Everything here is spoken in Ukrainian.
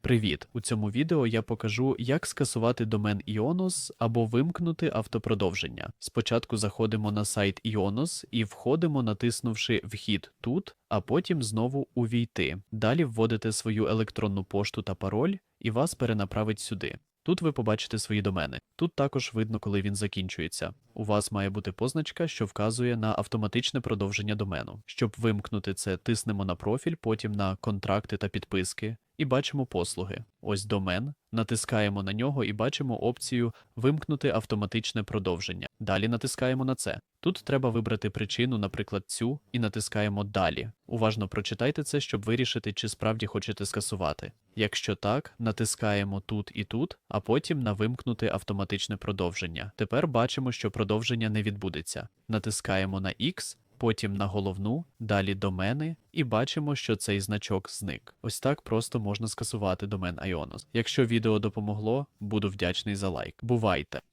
Привіт! У цьому відео я покажу, як скасувати домен Ionos або вимкнути автопродовження. Спочатку заходимо на сайт Ionos і входимо, натиснувши Вхід тут, а потім знову Увійти. Далі вводите свою електронну пошту та пароль, і вас перенаправить сюди. Тут ви побачите свої домени. Тут також видно, коли він закінчується. У вас має бути позначка, що вказує на автоматичне продовження домену. Щоб вимкнути це, тиснемо на профіль, потім на контракти та підписки, і бачимо послуги. Ось домен, натискаємо на нього і бачимо опцію Вимкнути автоматичне продовження. Далі натискаємо на це. Тут треба вибрати причину, наприклад, цю, і натискаємо Далі. Уважно прочитайте це, щоб вирішити, чи справді хочете скасувати. Якщо так, натискаємо тут і тут, а потім на вимкнути автоматичне продовження. Тепер бачимо, що продовження не відбудеться. Натискаємо на X, потім на головну, далі домени, і бачимо, що цей значок зник. Ось так просто можна скасувати домен Ionos. Якщо відео допомогло, буду вдячний за лайк. Бувайте!